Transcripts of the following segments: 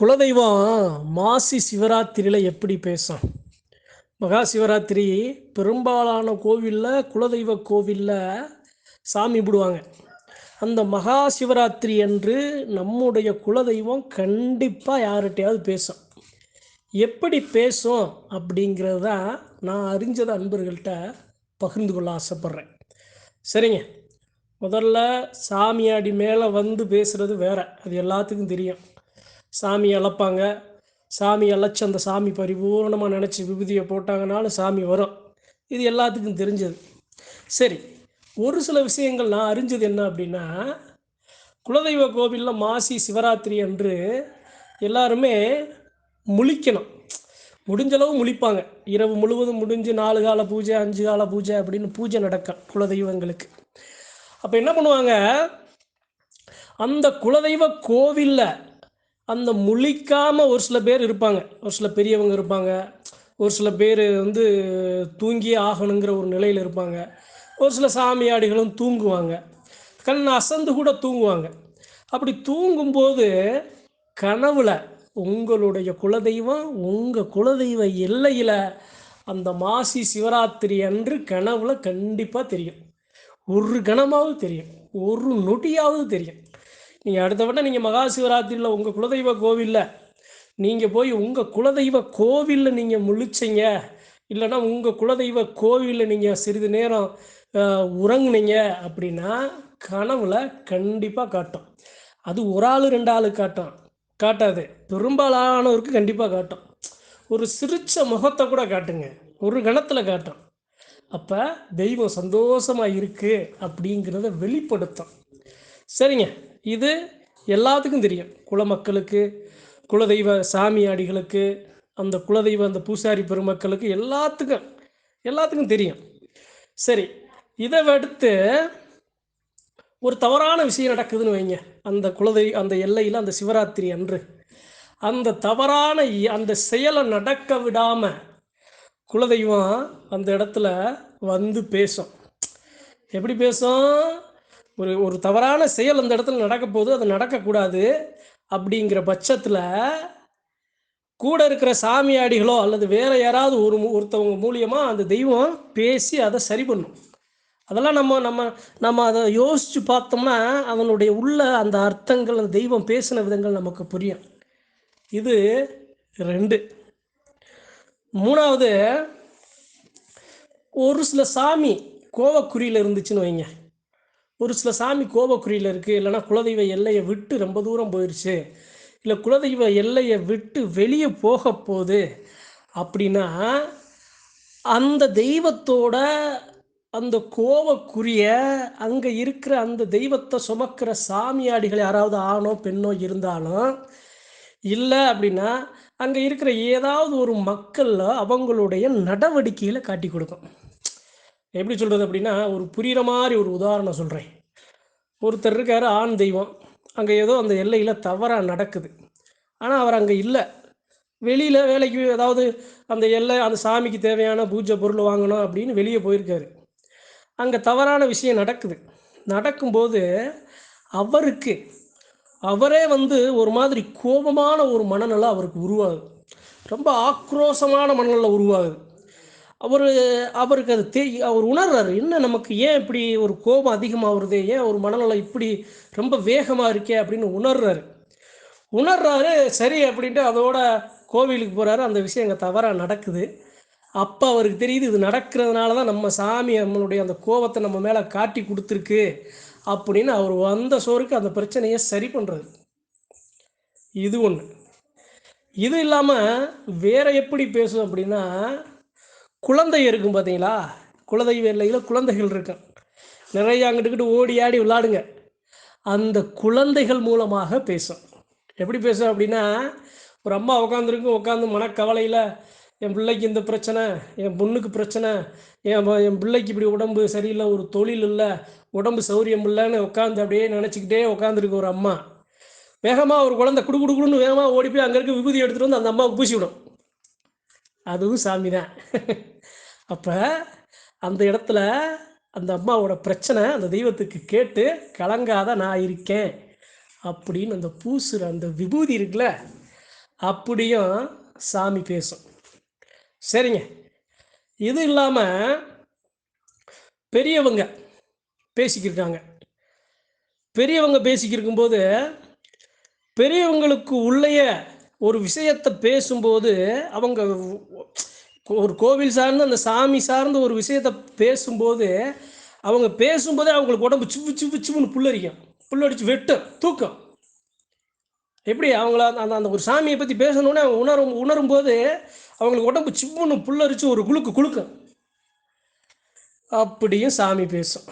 குலதெய்வம் மாசி சிவராத்திரியில் எப்படி பேசும்? மகா சிவராத்திரி பெரும்பாலான கோவிலில் குலதெய்வ கோவிலில் சாமி கும்பிடுவாங்க. அந்த மகா சிவராத்திரி அன்று நம்முடைய குலதெய்வம் கண்டிப்பாக யார்கிட்டையாவது பேசும். எப்படி பேசும் அப்படிங்கிறது தான் நான் அறிஞ்சத அன்பர்கள்ட்ட பகிர்ந்து கொள்ள ஆசைப்பட்றேன். சரிங்க. முதல்ல சாமியாடி மேலே வந்து பேசுகிறது வேற. அது எல்லாத்துக்கும் தெரியும். சாமி அழைப்பாங்க சாமி அழைச்சி அந்த சாமி பரிபூர்ணமாக நினச்சி விபூதியை போட்டாங்கனாலும் சாமி வரும். இது எல்லாத்துக்கும் தெரிஞ்சது. சரி ஒரு சில விஷயங்கள் நான் அறிஞ்சது என்ன அப்படின்னா குலதெய்வ கோவிலில் மாசி சிவராத்திரி அன்று எல்லாருமே முழிக்கணும். முடிஞ்சளவு முழிப்பாங்க. இரவு முழுவதும் முடிஞ்சு நாலு கால பூஜை அஞ்சு கால பூஜை அப்படின்னு பூஜை நடக்கும் குலதெய்வங்களுக்கு. அப்போ என்ன பண்ணுவாங்க? அந்த குலதெய்வ கோவிலில் அந்த முழிக்காமல் ஒரு சில பேர் இருப்பாங்க. ஒரு சில பெரியவங்க இருப்பாங்க. ஒரு சில பேர் வந்து தூங்கியே ஆகணுங்கிற ஒரு நிலையில் இருப்பாங்க. ஒரு சில சாமியாடிகளும் தூங்குவாங்க. கண் அசந்து கூட தூங்குவாங்க. அப்படி தூங்கும்போது கனவுல உங்களுடைய குலதெய்வம் உங்கள் குலதெய்வ எல்லையில் அந்த மாசி சிவராத்திரி அன்று கனவுல கண்டிப்பாக தெரியும். ஒரு கணமாவது தெரியும். ஒரு நொடியாவது தெரியும். நீங்கள் அடுத்த வட்டம் நீங்கள் மகா சிவராத்திரியில் உங்கள் குலதெய்வ கோவிலில் நீங்கள் போய் உங்கள் குலதெய்வ கோவிலில் நீங்கள் முழிச்சிங்க. இல்லைன்னா உங்கள் குலதெய்வ கோவிலில் நீங்கள் சிறிது நேரம் உறங்குனீங்க அப்படின்னா கனவுல கண்டிப்பாக காட்டும். அது ஒரு ஆள் ரெண்டு ஆள் காட்டும். காட்டாது. பெரும்பாலானவருக்கு கண்டிப்பாக காட்டும். ஒரு சிரிச்ச முகத்தை கூட காட்டுங்க. ஒரு கணத்தில் காட்டும். அப்போ தெய்வம் சந்தோஷமாக இருக்குது அப்படிங்கிறத வெளிப்படுத்தும். சரிங்க. இது எல்லாத்துக்கும் தெரியும். குல மக்களுக்கு குலதெய்வ சாமியாடிகளுக்கு அந்த குலதெய்வ அந்த பூசாரி பெருமக்களுக்கு எல்லாத்துக்கும் எல்லாத்துக்கும் தெரியும். சரி இதை அடுத்து ஒரு தவறான விஷயம் நடக்குதுன்னு வைங்க. அந்த குலதெய் அந்த எல்லையில் அந்த சிவராத்திரி அன்று. அந்த தவறான இ- அந்த செயலை நடக்க விடாம குலதெய்வம் அந்த இடத்துல வந்து பேசும். எப்படி பேசும்? ஒரு ஒரு தவறான செயல் அந்த இடத்துல நடக்க போது அது நடக்கக்கூடாது அப்படிங்கிற பட்சத்தில் கூட இருக்கிற சாமியாடிகளோ அல்லது வேற யாராவது ஒரு ஒருத்தவங்க மூலியமாக அந்த தெய்வம் பேசி அதை சரி பண்ணும். அதெல்லாம் நம்ம நம்ம நம்ம அதை யோசித்து பார்த்தோம்னா அதனுடைய உள்ள அந்த அர்த்தங்கள் அந்த தெய்வம் பேசின விதங்கள் நமக்கு புரியும். இது ரெண்டு. மூணாவது ஒரு சில சாமி கோவக்குறியில் இருந்துச்சுன்னு வைங்க. ஒரு சில சாமி கோபக்குறியில் இருக்குது இல்லைன்னா குலதெய்வ எல்லையை விட்டு ரொம்ப தூரம் போயிடுச்சு இல்லை குலதெய்வ எல்லையை விட்டு வெளியே போக போகுது அப்படின்னா அந்த தெய்வத்தோட அந்த கோபக்குரிய அங்கே இருக்கிற அந்த தெய்வத்தை சுமக்கிற சாமியாடிகள் யாராவது ஆணோ பெண்ணோ இருந்தாலும் இல்லை அப்படின்னா அங்கே இருக்கிற ஏதாவது ஒரு மக்களில் அவங்களுடைய நடவடிக்கையில் காட்டி கொடுக்கும். எப்படி சொல்கிறது அப்படின்னா ஒரு புரிகிற மாதிரி ஒரு உதாரணம் சொல்கிறேன் ஒருத்தர் இருக்கார் ஆண் தெய்வம். அங்கே ஏதோ அந்த எல்லையில் தவறாக நடக்குது. ஆனால் அவர் அங்கே இல்லை. வெளியில் வேலைக்கு ஏதாவது அந்த எல்லை அந்த சாமிக்கு தேவையான பூஜை பொருள் வாங்கணும் அப்படின்னு வெளியே போயிருக்காரு. அங்கே தவறான விஷயம் நடக்குது. நடக்கும்போது அவருக்கு அவரே வந்து ஒரு மாதிரி கோபமான ஒரு மனநிலை அவருக்கு உருவாகுது. ரொம்ப ஆக்ரோஷமான மனநிலை உருவாகுது. அவர் அவருக்கு அது தெ அவர் உணர்றாரு என்ன நமக்கு ஏன் இப்படி ஒரு கோபம் அதிகமாக ஏன் ஒரு மனநலம் இப்படி ரொம்ப வேகமாக இருக்கே? அப்படின்னு உணர்றாரு. உணர்றாரு சரி அப்படின்ட்டு அதோட கோவிலுக்கு போகிறாரு அந்த விஷயம் அங்கே தவறாக நடக்குது. அப்போ அவருக்கு தெரியுது இது நடக்கிறதுனால தான் நம்ம சாமி நம்மளுடைய அந்த கோபத்தை நம்ம மேலே காட்டி கொடுத்துருக்கு அப்படின்னு அவர் வந்த சோருக்கு அந்த பிரச்சனையை சரி பண்ணுறது இது ஒன்று இது இல்லாமல் வேற எப்படி பேசும் அப்படின்னா குழந்தை இருக்கும் பார்த்தீங்களா? குலதெய்வ எல்லையில் குழந்தைகள் இருக்கும் நிறைய அங்கிட்டுக்கிட்டு ஓடி ஆடி விளாடுங்க அந்த குழந்தைகள் மூலமாக பேசும் எப்படி பேசும் அப்படின்னா ஒரு அம்மா உட்காந்துருக்கு உட்காந்து மனக்கவலையில் என் பிள்ளைக்கு இந்த பிரச்சனை என் பொண்ணுக்கு பிரச்சனை என் என் பிள்ளைக்கு இப்படி உடம்பு சரியில்லை ஒரு தொழில் இல்லை உடம்பு சௌரியம் இல்லைன்னு உட்காந்து அப்படியே நினச்சிக்கிட்டே உட்காந்துருக்கு ஒரு அம்மா. வேகமாக ஒரு குழந்தை குடு குடு குடுன்னு வேகமாக ஓடி போய் அங்கே இருக்க விபூதி எடுத்துகிட்டு வந்து அந்த அம்மாவுக்கு பூசி விடும். அதுவும் சாமி தான் அப்போ அந்த இடத்துல அந்த அம்மாவோட பிரச்சனை அந்த தெய்வத்துக்கு கேட்டு கலங்காத நான் இருக்கேன். அப்படின்னு அந்த பூசுற அந்த விபூதி இருக்குல்ல அப்படியும் சாமி பேசும். சரிங்க. இது இல்லாமல் பெரியவங்க பேசிக்கிருக்காங்க. பெரியவங்க பேசிக்கிருக்கும்போது பெரியவங்களுக்கு உள்ளேயே ஒரு விஷயத்தை பேசும்போது அவங்க ஒரு கோவில் சார்ந்து அந்த சாமி சார்ந்த ஒரு விஷயத்த பேசும்போது அவங்க பேசும்போதே அவங்களுக்கு உடம்பு சிப்பு சிவு சிப்புன்னு புல்லரிக்கும். புல்லடிச்சு வெட்டும் தூக்கம். எப்படி அவங்கள அந்த அந்த ஒரு சாமியை பற்றி பேசணுன்னே அவங்க உணரும் உணரும்போது அவங்களுக்கு உடம்பு சிப்புன்னு புல்லரிச்சு ஒரு குழுக்கு குழுக்கும் அப்படியும் சாமி பேசும்.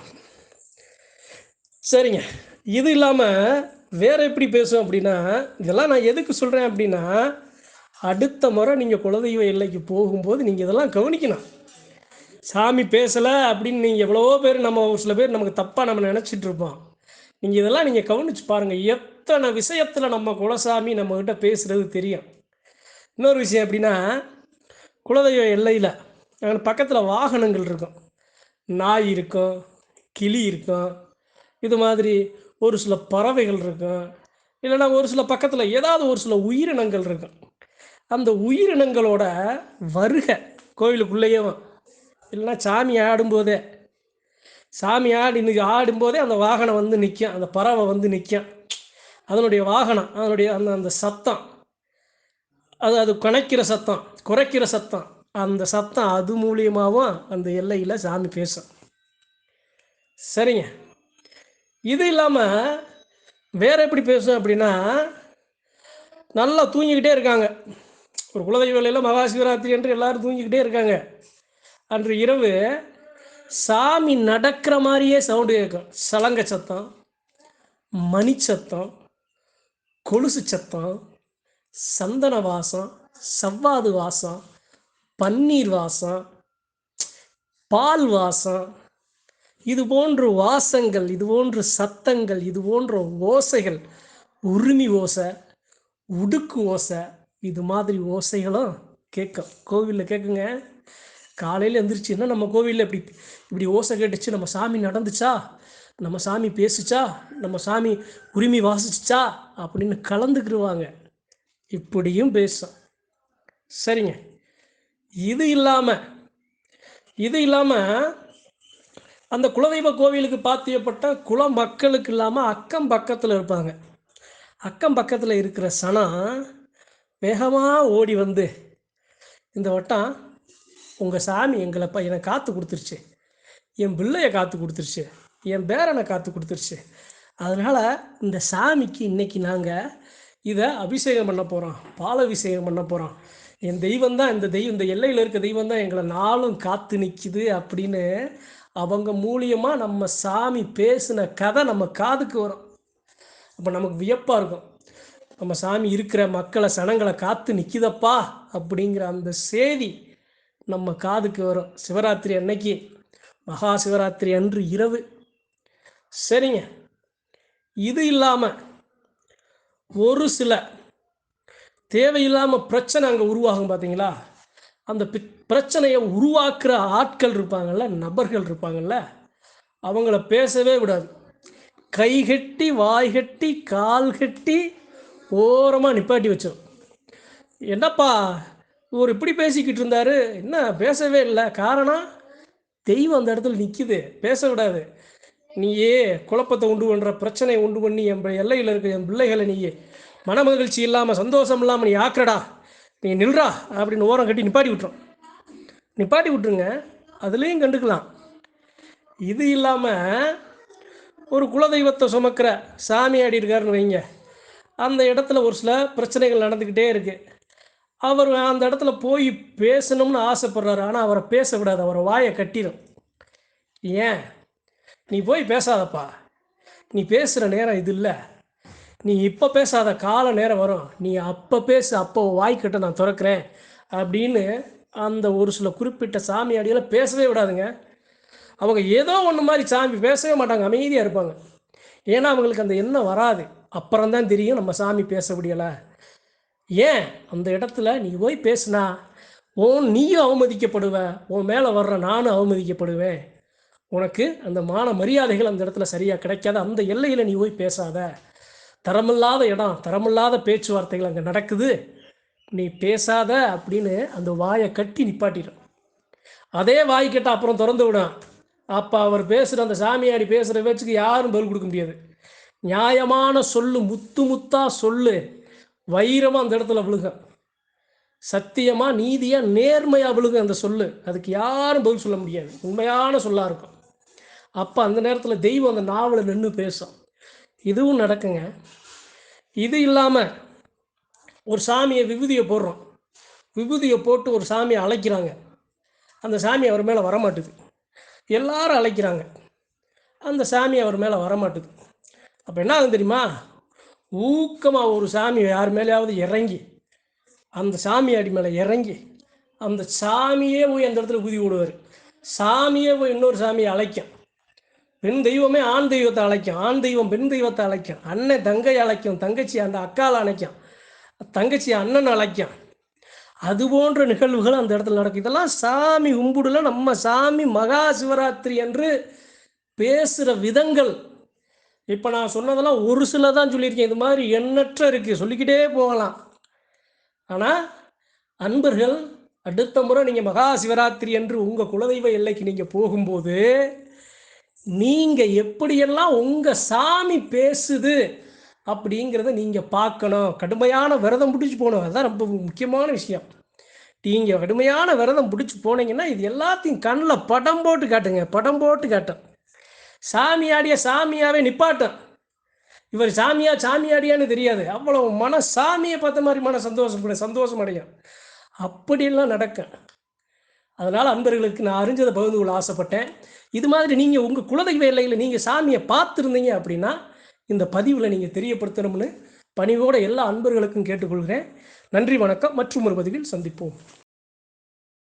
சரிங்க. இது இல்லாமல் வேற எப்படி பேசும் அப்படின்னா இதெல்லாம் நான் எதுக்கு சொல்கிறேன் அப்படின்னா அடுத்த முறை நீங்கள் குலதெய்வ எல்லைக்கு போகும்போது நீங்கள் இதெல்லாம் கவனிக்கணும். சாமி பேசலை அப்படின்னு நீங்கள் எவ்வளவோ பேர் நம்ம ஒரு சில பேர் நமக்கு தப்பாக நம்ம நினச்சிட்டு இருப்போம். நீங்கள் இதெல்லாம் நீங்கள் கவனிச்சு பாருங்கள் எத்தனை விஷயத்தில் நம்ம குலசாமி நம்மக்கிட்ட பேசுகிறது தெரியும். இன்னொரு விஷயம் எப்படின்னா குலதெய்வ எல்லையில் அங்கே பக்கத்தில் வாகனங்கள் இருக்கும். நாய் இருக்கும் கிளி இருக்கும். இது மாதிரி ஒரு சில பறவைகள் இருக்கும் இல்லைன்னா ஒரு சில பக்கத்தில் ஏதாவது ஒரு சில உயிரினங்கள் இருக்கும் அந்த உயிரினங்களோட வருகை கோயிலுக்குள்ளேயும் இல்லைன்னா சாமி ஆடும்போதே சாமி ஆடி இன்னைக்கு ஆடும்போதே அந்த வாகனம் வந்து நிற்கும் அந்த பறவை வந்து நிற்கும் அதனுடைய வாகனம் அதனுடைய அந்த அந்த சத்தம் அது அது கணக்கிற சத்தம் குறைக்கிற சத்தம் அந்த சத்தம் அது மூலியமாகவும் அந்த எல்லையில் சாமி பேசும். சரிங்க. இது இல்லாமல் வேற எப்படி பேசும் அப்படின்னா நல்லா தூங்கிக்கிட்டே இருக்காங்க. ஒரு குலதெய்வ வேலையில் மகா சிவராத்திரி என்று எல்லாரும் தூங்கிக்கிட்டே இருக்காங்க. அன்று இரவு சாமி நடக்கிற மாதிரியே சவுண்டு கேட்கும். சலங்க சத்தம் மணி சத்தம் கொலுசு சத்தம் சந்தன வாசம் சவ்வாது வாசம் பன்னீர் வாசம் பால் வாசம் இது போன்று வாசங்கள் இது போன்று சத்தங்கள் இது போன்ற ஓசைகள். உரிமை ஓசை உடுக்கு ஓசை இது மாதிரி ஓசைகளும் கேட்கும். கோவிலில் கேட்குங்க காலையில் எந்திரிச்சுன்னா நம்ம கோவிலில் இப்படி இப்படி ஓசை கேட்டுச்சு நம்ம சாமி நடந்துச்சா? நம்ம சாமி பேசுச்சா? நம்ம சாமி உரிமை வாசிச்சுச்சா? அப்படின்னு கலந்துக்கிடுவாங்க இப்படியும் பேசும். சரிங்க. இது இல்லாமல் இது இல்லாமல் அந்த குலதெய்வ கோவிலுக்கு பாத்தியப்பட்ட குல மக்களுக்கு இல்லாமல் அக்கம் பக்கத்தில் இருப்பாங்க. அக்கம் பக்கத்தில் இருக்கிற சனம் வேகமாக ஓடி வந்து இந்த வட்டம் உங்கள் சாமி எங்களை ப என்னை காத்து கொடுத்துருச்சு. என் பிள்ளையை காத்து கொடுத்துருச்சு. என் பேரனை காத்து கொடுத்துருச்சு. அதனால் இந்த சாமிக்கு இன்னைக்கு நாங்கள் இதை அபிஷேகம் பண்ண போகிறோம் பால் அபிஷேகம் பண்ண போகிறோம் என் தெய்வம் தான் இந்த தெய்வம் இந்த எல்லையில் இருக்க தெய்வம் தான் எங்களை நாளும் காத்து நிற்கிது அப்படின்னு அவங்க மூலியமாக நம்ம சாமி பேசின கதை நம்ம காதுக்கு வரும். அப்போ நமக்கு வியப்பாக இருக்கும். நம்ம சாமி இருக்கிற மக்களை சனங்களை காத்து நிற்கிதப்பா அப்படிங்கிற அந்த செய்தி நம்ம காதுக்கு வரும். சிவராத்திரி அன்னைக்கு மகா சிவராத்திரி அன்று இரவு. சரிங்க. இது இல்லாமல் ஒரு சில தேவையில்லாமல் பிரச்சனை அங்கே உருவாகும் பார்த்தீங்களா அந்த பி- பிரச்சனையை உருவாக்குற ஆட்கள் இருப்பாங்கல்ல நபர்கள் இருப்பாங்கல்ல அவங்கள பேசவே விடாது. கை கட்டி வாய் கட்டி கால் கட்டி ஓரமாக நிப்பாட்டி வச்சிடும் என்னப்பா இவர் இப்படி பேசிக்கிட்டு இருந்தார் என்ன பேசவே இல்லை காரணம் தெய்வம் அந்த இடத்துல நிற்கிது பேச விடாது. நீயே குழப்பத்தை உண்டு பண்ணுற பிரச்சனையை உண்டு பண்ணி என் எல்லையில் இருக்க என் பிள்ளைகளை நீயே மனமகிழ்ச்சி இல்லாமல் சந்தோஷம் இல்லாமல் நீ ஆக்கிறடா. நீ நில்றா அப்படின்னு ஓரம் கட்டி நிப்பாட்டி விட்டுரும். நிப்பாட்டி விட்டுருங்க அதுலேயும் கண்டுக்கலாம். இது இல்லாமல் ஒரு குலதெய்வத்தை சுமக்கிற சாமி ஆடி இருக்காருன்னு வைங்க. அந்த இடத்துல ஒரு சில பிரச்சனைகள் நடந்துக்கிட்டே இருக்குது அவர் அந்த இடத்துல போய் பேசணும்னு ஆசைப்படுறாரு ஆனால் அவரை பேச விடாது அவரை வாயை கட்டிடும் ஏன்? நீ போய் பேசாதப்பா. நீ பேசுகிற நேரம் இது இல்லை. நீ இப்போ பேசாத கால நேரம் வரும். நீ அப்போ பேசு அப்போ வாய்க்கிட்ட நான் திறக்கிறேன். அப்படின்னு அந்த ஒரு சில குறிப்பிட்ட சாமி அடிகளை பேசவே விடாதுங்க. அவங்க ஏதோ ஒன்று மாதிரி சாமி பேசவே மாட்டாங்க அமைதியாக இருப்பாங்க. ஏன்னா அவங்களுக்கு அந்த எண்ணம் வராது. அப்புறம்தான் தெரியும் நம்ம சாமி பேச முடியலை. ஏன்? அந்த இடத்துல நீ போய் பேசுனா உன் நீயும் அவமதிக்கப்படுவ உன் மேலே வர்ற நானும் அவமதிக்கப்படுவேன். உனக்கு அந்த மான மரியாதைகள் அந்த இடத்துல சரியாக கிடைக்காத அந்த எல்லையில் நீ போய் பேசாத. தரமில்லாத இடம் தரமில்லாத பேச்சுவார்த்தைகள் அங்கே நடக்குது. நீ பேசாத அப்படின்னு அந்த வாயை கட்டி நிப்பாட்டிடும். அதே வாய் கட்ட அப்புறம் திறந்து விடும். அப்போ அவர் பேசுகிற அந்த சாமியாடி பேசுகிற பேச்சுக்கு யாரும் பதில் கொடுக்க முடியாது. நியாயமான சொல்லு முத்து முத்தாக சொல்லு. வைரமாக அந்த இடத்துல விழுக. சத்தியமாக நீதியாக நேர்மையாக விழுக அந்த சொல்லு. அதுக்கு யாரும் பதில் சொல்ல முடியாது. உண்மையான சொல்லாக இருக்கும். அப்போ அந்த நேரத்தில் தெய்வம் அந்த நாவலை நின்று பேசும். இதுவும் நடக்குங்க. இது இல்லாமல் ஒரு சாமியை விபூதியை போடுறோம். விபூதியை போட்டு ஒரு சாமியை அழைக்கிறாங்க. அந்த சாமி அவர் மேலே வரமாட்டுது. எல்லாரும் அழைக்கிறாங்க. அந்த சாமி அவர் மேலே வரமாட்டுது. அப்போ என்ன ஆகும் தெரியுமா? ஊக்கமாக ஒரு சாமி யார் மேலேயாவது இறங்கி அந்த சாமி அடி மேலே இறங்கி அந்த சாமியே போய் அந்த இடத்துல குதி விடுவார் சாமியே போய் இன்னொரு சாமியை அழைக்கும். பெண் தெய்வமே ஆண் தெய்வத்தை அழைக்கும் ஆண் தெய்வம் பெண் தெய்வத்தை அழைக்கும் அண்ணன் தங்கை அழைக்கும் தங்கச்சி அந்த அக்கால் அழைக்கும் தங்கச்சி அண்ணன் அழைக்கும். அது போன்ற நிகழ்வுகள் அந்த இடத்துல நடக்கும். இதெல்லாம் சாமி கும்பிடுல நம்ம சாமி மகா சிவராத்திரி என்று பேசுகிற விதங்கள். இப்போ நான் சொன்னதெல்லாம் ஒரு சில தான் சொல்லியிருக்கேன். இது மாதிரி எண்ணற்ற இருக்குது சொல்லிக்கிட்டே போகலாம். ஆனால் அன்பர்கள் அடுத்த முறை நீங்கள் மகா சிவராத்திரி என்று உங்கள் குலதெய்வ எல்லைக்கு நீங்கள் போகும்போது நீங்கள் எப்படியெல்லாம் உங்கள் சாமி பேசுது அப்படிங்கிறத நீங்கள் பார்க்கணும். கடுமையான விரதம் பிடிச்சி போகணும். அதுதான் ரொம்ப முக்கியமான விஷயம். நீங்கள் கடுமையான விரதம் பிடிச்சி போனீங்கன்னா இது எல்லாத்தையும் கண்ணில் படம் போட்டு காட்டுங்க. படம் போட்டு காட்டும். சாமியாடிய சாமியாவே நிப்பாட்டும். இவர் சாமியா சாமியாடியான்னு தெரியாது. அவ்வளோ மன சாமியை பார்த்த மாதிரி மன சந்தோஷம் சந்தோஷம் அடையும். அப்படியெல்லாம் நடக்கும். அதனால் அன்பர்களுக்கு நான் அறிஞ்சதை பகிர்ந்து கொள்ள ஆசைப்பட்டேன். இது மாதிரி நீங்கள் உங்கள் குலதெய்வ எல்லையில் நீங்கள் சாமியை பார்த்துருந்தீங்க அப்படின்னா இந்த பதிவில் நீங்கள் தெரியப்படுத்தணும்னு பணிவோட எல்லா அன்பர்களுக்கும் கேட்டுக்கொள்கிறேன். நன்றி வணக்கம். மற்றும் ஒரு பதிவில் சந்திப்போம்.